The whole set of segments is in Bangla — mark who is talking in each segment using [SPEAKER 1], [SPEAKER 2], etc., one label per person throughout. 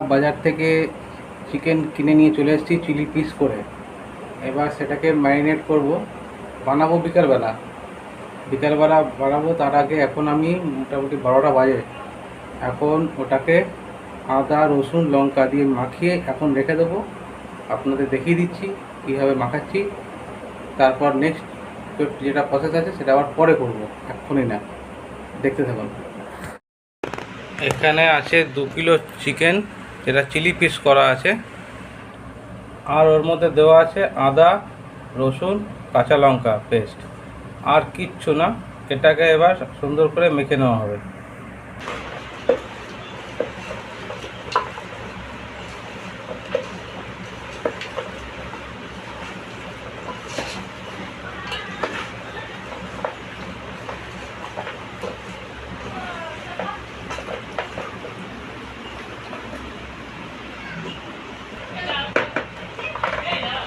[SPEAKER 1] বাজার থেকে চিকেন কিনে নিয়ে চলে এসেছি চিলি পিস করে। এবার সেটাকে ম্যারিনেট করব। বানাবো বিকালবেলা। বিকালবেলা বানাবো, তার আগে এখন আমি মোটামুটি বারোটা বাজে। এখন ওটাকে আদা, রসুন, লঙ্কা দিয়ে মাখিয়ে এখন রেখে দেবো। আপনাদের দেখিয়ে দিচ্ছি, কীভাবে মাখাচ্ছি। তারপর নেক্সট যেটা প্রসেস আছে, সেটা আবার পরে করব। এক্ষুনি না। দেখতে থাকুন। এখানে আছে দু কিলো চিকেন যেটা চিলি পিস করা আছে। আর ওর মধ্যে দেওয়া আছে আদা, রসুন, কাঁচা লঙ্কা, পেস্ট। আর কিচ্ছু না। এটাকে এবার সুন্দর করে মেখে নেওয়া হবে।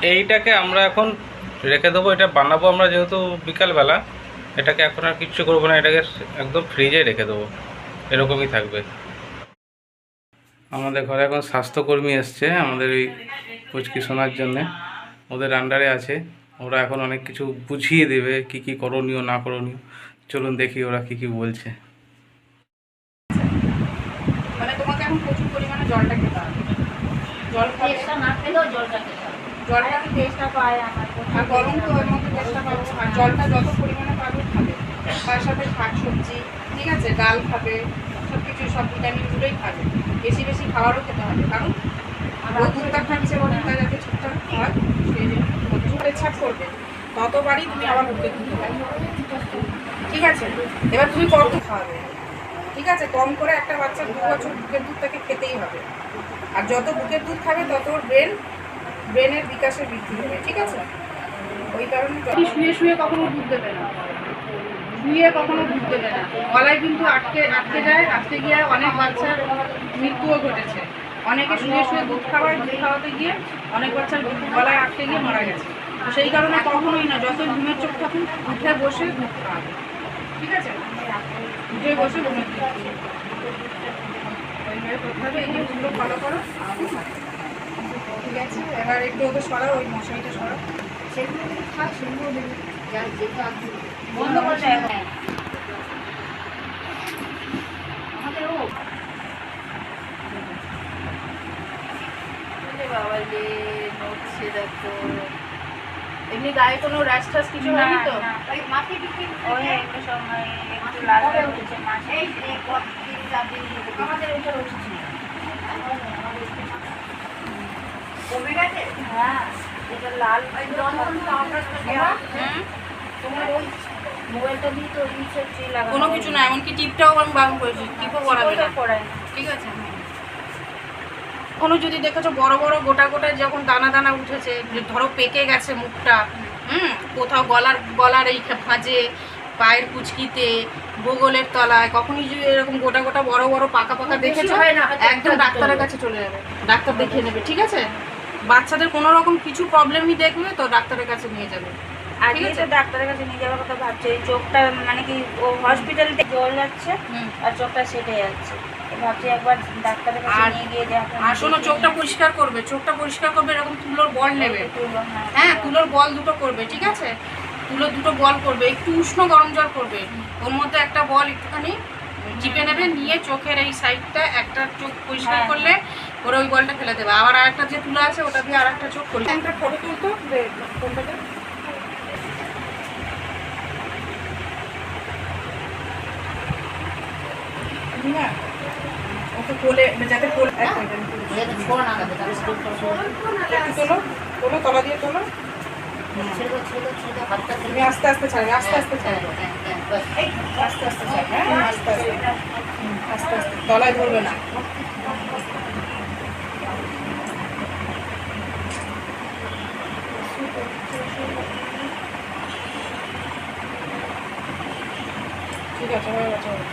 [SPEAKER 1] এইটাকে আমরা এখন রেখে দেবো এটা বানাবো আমরা যেহেতু বিকালবেলা। এটাকে এখন আর কিচ্ছু করব না এটাকে একদম ফ্রিজে রেখে দেবো। এরকমই থাকবে। আমাদের ঘরে এখন স্বাস্থ্যকর্মী এসছে আমাদের এই পুচকি শোনার জন্যে। ওদের আন্ডারে আছে। ওরা এখন অনেক কিছু বুঝিয়ে দেবে কি কি করণীয় না করণীয়। চলুন দেখি ওরা কি কি বলছে।
[SPEAKER 2] মানে তোমাকে এখন প্রচুর পরিমাণে জলটা খেতে হবে। জল
[SPEAKER 3] না খেলেও জলটা খেতে হবে।
[SPEAKER 2] জলটা
[SPEAKER 3] আমি টেস্টটা পাই আমার
[SPEAKER 2] আর গরম তো ওর মধ্যে টেস্টটা পাবো। আর জলটা যত পরিমাণে পাবে খাবে। তার সাথে শাক সবজি ঠিক আছে ডাল খাবে সব কিছু সব ভিটামিনগুলোই খাবে। বেশি বেশি খাবারও খেতে হবে। কারণ বন্ধুটা খাচ্ছে বন্ধুটা যাতে ঠিকঠাক হয় সেই জন্য করবে। ততবারই তুমি আবার দিতে পারবে ঠিক আছে এবার তুমি কত খাওয়াবে। ঠিক আছে কম করে একটা বাচ্চা দু বছর বুকের দুধ তাকে খেতেই হবে। আর যত বুকের দুধ খাবে তত ব্রেন ব্রেনের বিকাশের বৃদ্ধি হবে ঠিক আছে? ওই কারণে শুয়ে শুয়ে কখনো দুধ দেবে না। শুয়ে কখনো দুধ দেবে না। গলায় কিন্তু আটকে আটকে যায় আটকে গিয়ে অনেক বাচ্চার মৃত্যুও ঘটেছে। অনেকে শুয়ে শুয়ে দুধ খাওয়ায় দুধ খাওয়াতে গিয়ে অনেক বাচ্চার গলায় আটকে গিয়ে মারা গেছে। তো সেই কারণে কখনোই না যত ঘুমের চোখ থাকুন উঠে বসে দুধ খাওয়াবে ঠিক আছে? উঠে বসে ঘুমের চোখ। ওইভাবে করতে হবে এই জিনিসগুলো ফলো করো। ঠিক আছে? এবার একটু ওকে সরাও ওই মশারিটা সরাও।
[SPEAKER 3] সেগুলো যদি খাস সেগুলো যা বন্ধ করে দেয় আমাদের ও। বাবা রে নড়ছে দেখো। এমনি গায়ে কোনো র্যাশ টাস কিছু হয়নি তো? ওই একটা সময় একটু লাল হয়ে উঠেছে মাসে। আমাদের ওইটা উঠেছিল কমে গেছে হ্যাঁ। এটা লাল মোবাইলটা দিয়ে তো রিচার্জ
[SPEAKER 2] কোনো কিছু না এমনকি টিপটাও আমি বারণ করেছি টিপও করাবে না। ঠিক আছে। কোনো যদি দেখেছ বড় বড় গোটা গোটা যখন দানা দানা উঠেছে যে ধরো পেকে গেছে মুখটা হুম? কোথাও গলার গলার এই ভাঁজে পায়ের কুচকিতে বগলের তলায় কখনই যদি এরকম গোটা গোটা বড় বড় পাকা পাকা দেখেছ
[SPEAKER 3] হয়
[SPEAKER 2] একদম ডাক্তারের কাছে চলে যাবে। ডাক্তার দেখিয়ে নেবে ঠিক আছে? বাচ্চাদের কোনো রকম কিছু প্রবলেমই দেখবে তো ডাক্তারের কাছে নিয়ে যাবে।
[SPEAKER 3] তো ডাক্তারের কাছে নিয়ে যাওয়ার কথা ভাবছে। এই চোখটা মানে কি ও হসপিটাল জল যাচ্ছে আর চোখটা সেটে যাচ্ছে। ভাবছি একবার ডাক্তারের কাছে নিয়ে গিয়ে
[SPEAKER 2] আর শোনো চোখটা পরিষ্কার করবে চোখটা পরিষ্কার করবে এরকম তুলোর বল নেবে।
[SPEAKER 3] তুলো, হ্যাঁ
[SPEAKER 2] হ্যাঁ তুলোর বল দুটো করবে ঠিক আছে? তুলোর দুটো বল করবে একটু উষ্ণ গরম জল করবে। ওর মধ্যে একটা বল একটুখানি চিপে নেবে নিয়ে চোখের এই সাইডটা একটা চোখ পরিষ্কার
[SPEAKER 3] হ্যাঁ।
[SPEAKER 2] করলে ওরা ওই বলটা ফেলে দেবে আবার আরেকটা যে তুলো আছে ওটা দিয়ে আরেকটা চোখ করবে একটা ফটো তুলতো কোলে যাতে। একটু তোলো তোলো তলা দিয়ে তোলো তুমি আস্তে আস্তে ছাড়বে আস্তে আস্তে ছাড়বে আস্তে আস্তে ছাড়বে হ্যাঁ আস্তে আস্তে আস্তে। আস্তে তলায় ধরবে না। হয়ে হয়ে।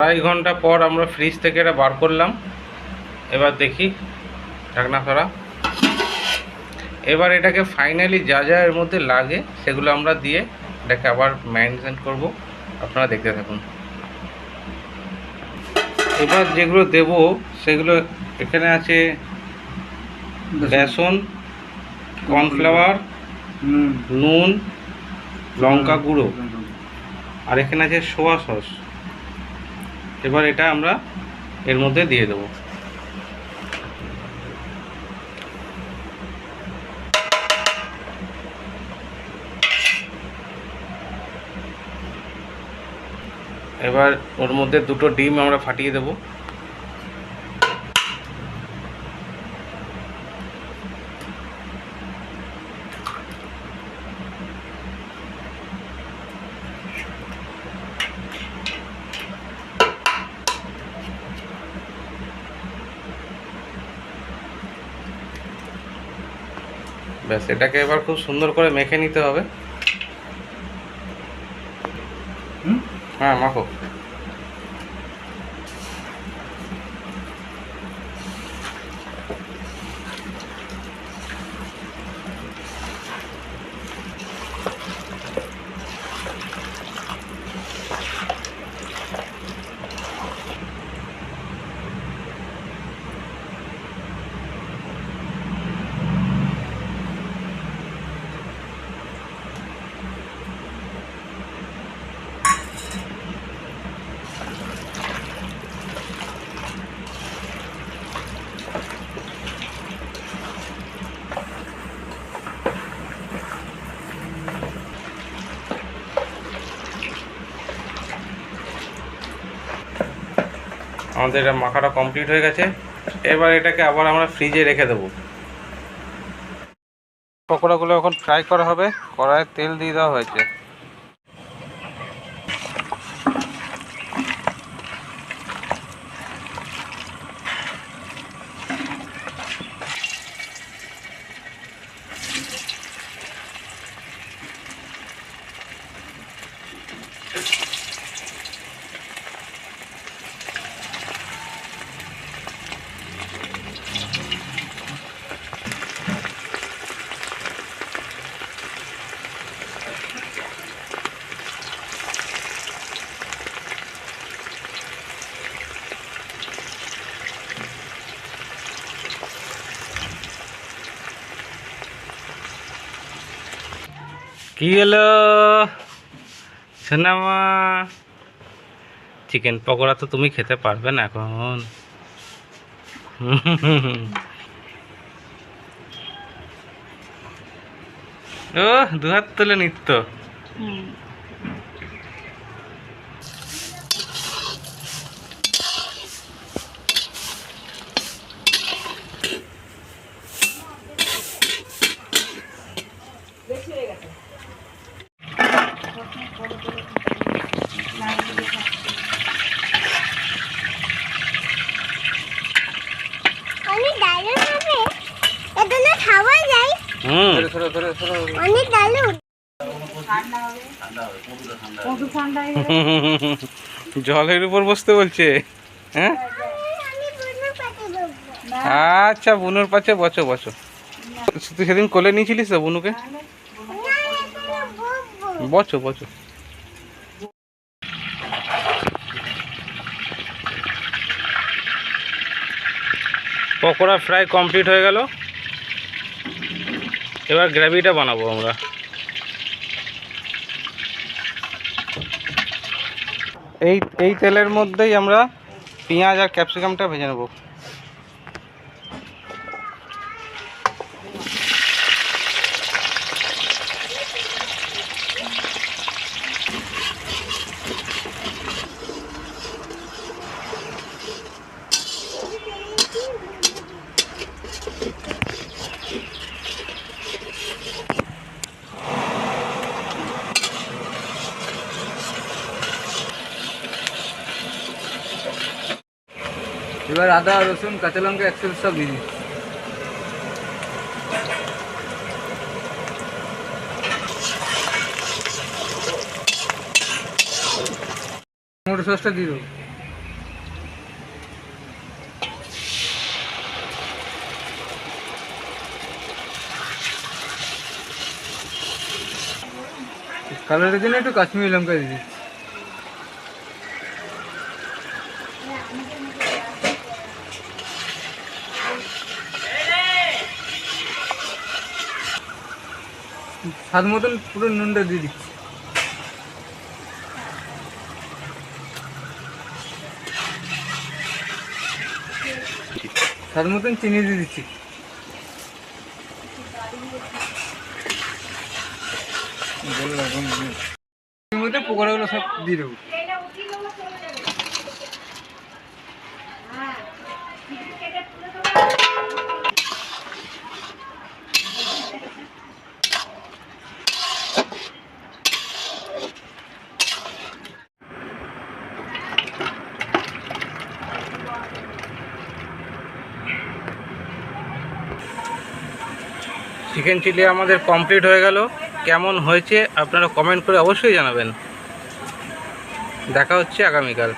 [SPEAKER 1] আড়াই ঘণ্টা পর আমরা ফ্রিজ থেকে এটা বার করলাম। এবার দেখি ঢাকনা করা এবার এটাকে ফাইনালি যা যা এর মধ্যে লাগে সেগুলো আমরা দিয়ে এটাকে আবার ম্যারিনেশন করব। আপনারা দেখতে থাকুন। এবার যেগুলো দেব সেগুলো এখানে আছে বেসন কর্নফ্লাওয়ার
[SPEAKER 4] নুন
[SPEAKER 1] নুন লঙ্কা গুঁড়ো। আর এখানে আছে সোয়া সস। এবার এটা আমরা এর মধ্যে দিয়ে দেবো। এবার ওর মধ্যে দুটো ডিম আমরা ফাটিয়ে দেবো ব্যাস, এটাকে এবার খুব সুন্দর করে মেখে নিতে হবে
[SPEAKER 4] হুম?
[SPEAKER 1] হ্যাঁ মাখো আমাদের এটা মাখাটা কমপ্লিট হয়ে গেছে। এবার এটাকে আবার আমরা ফ্রিজে রেখে দেবো। পকোড়াগুলো এখন ফ্রাই করা হবে। কড়াইয়ে তেল দিয়ে দেওয়া হয়েছে। কি হলো? সোনামা চিকেন পকোড়া তো তুমি খেতে পারবে না এখন। ও দু হাত তুলে নিত্য
[SPEAKER 5] অনেক দারুণ হবে এটা না খাওয়া যায়।
[SPEAKER 1] হুম।
[SPEAKER 5] অনেক
[SPEAKER 1] জলের উপর বসতে বলছে। হ্যাঁ? আচ্ছা বুনুর পাশে বসো বসো। তুই সেদিন কোলে নিয়েছিলিস তো বুনুকে? বসো বসো। পকোড়া ফ্রাই কমপ্লিট হয়ে গেল। এবার গ্রেভিটা বানাবো আমরা। এই এই তেলের মধ্যেই আমরা পেঁয়াজ আর ক্যাপসিকামটা ভেজে নেব।
[SPEAKER 4] এবার আদা, রসুন, কাঁচা লঙ্কা একসাথে সব দিয়ে টমেটো সসটা দিয়ে কালারের জন্য একটু কাশ্মীরি লঙ্কা দিয়ে স্বাদ মতন পুরো নুনটা দিয়ে দিচ্ছি। স্বাদ মতন চিনি দিয়ে দিচ্ছি। মধ্যে পকোড়াগুলো সব দিয়ে দেবো।
[SPEAKER 1] চিকেন চিলি আমাদের কমপ্লিট হয়ে গেল। কেমন হয়েছে আপনারা কমেন্ট করে অবশ্যই জানাবেন। দেখা হচ্ছে আগামীকাল।